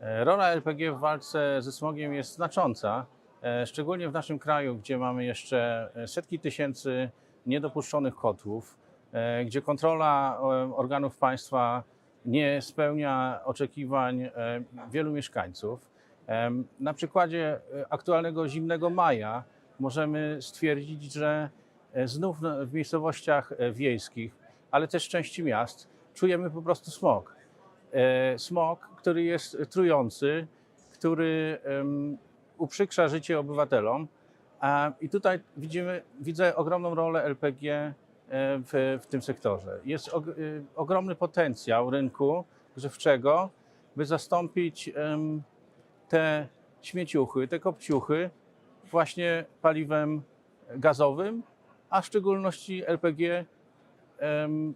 E, Rola LPG w walce ze smogiem jest znacząca, e, szczególnie w naszym kraju, gdzie mamy jeszcze e, setki tysięcy niedopuszczonych kotłów, gdzie kontrola organów państwa nie spełnia oczekiwań wielu mieszkańców. Na przykładzie aktualnego zimnego maja możemy stwierdzić, że znów w miejscowościach wiejskich, ale też w części miast czujemy po prostu smog. E, Smog, który jest trujący, który uprzykrza życie obywatelom. I tutaj widzimy, widzę ogromną rolę LPG e, w, w tym sektorze. Jest y, ogromny potencjał rynku grzewczego, by zastąpić te śmieciuchy, te kopciuchy właśnie paliwem gazowym, a w szczególności LPG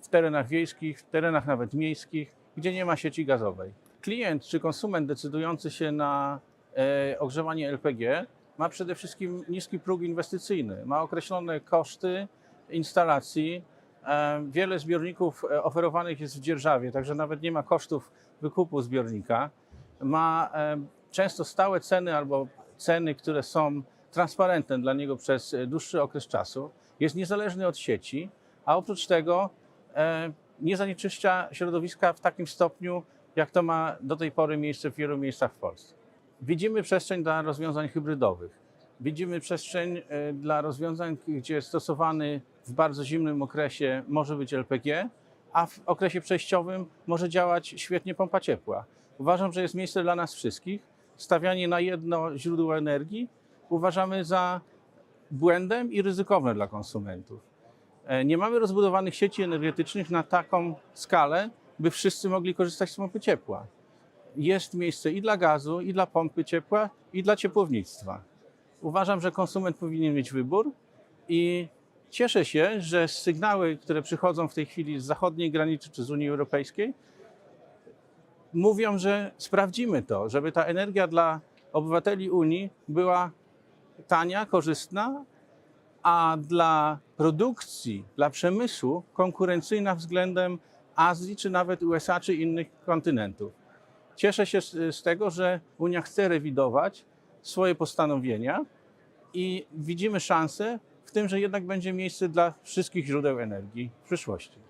w terenach wiejskich, w terenach nawet miejskich, gdzie nie ma sieci gazowej. Klient czy konsument decydujący się na e, ogrzewanie LPG ma przede wszystkim niski próg inwestycyjny, ma określone koszty instalacji. E, wiele zbiorników e, oferowanych jest w dzierżawie, także nawet nie ma kosztów wykupu zbiornika. Ma często stałe ceny albo ceny, które są transparentne dla niego przez dłuższy okres czasu. Jest niezależny od sieci, a oprócz tego nie zanieczyszcza środowiska w takim stopniu, jak to ma do tej pory miejsce w wielu miejscach w Polsce. Widzimy przestrzeń dla rozwiązań hybrydowych. Widzimy przestrzeń e, dla rozwiązań, gdzie stosowany w bardzo zimnym okresie może być LPG, a w okresie przejściowym może działać świetnie pompa ciepła. Uważam, że jest miejsce dla nas wszystkich. Stawianie na jedno źródło energii uważamy za błędem i ryzykowne dla konsumentów. E, Nie mamy rozbudowanych sieci energetycznych na taką skalę, by wszyscy mogli korzystać z pompy ciepła. Jest miejsce i dla gazu, i dla pompy ciepła, i dla ciepłownictwa. Uważam, że konsument powinien mieć wybór i cieszę się, że sygnały, które przychodzą w tej chwili z zachodniej granicy czy z Unii Europejskiej, mówią, że sprawdzimy to, żeby ta energia dla obywateli Unii była tania, korzystna, a dla produkcji, dla przemysłu konkurencyjna względem Azji, czy nawet USA, czy innych kontynentów. Cieszę się z, z tego, że Unia chce rewidować swoje postanowienia i widzimy szansę w tym, że jednak będzie miejsce dla wszystkich źródeł energii w przyszłości.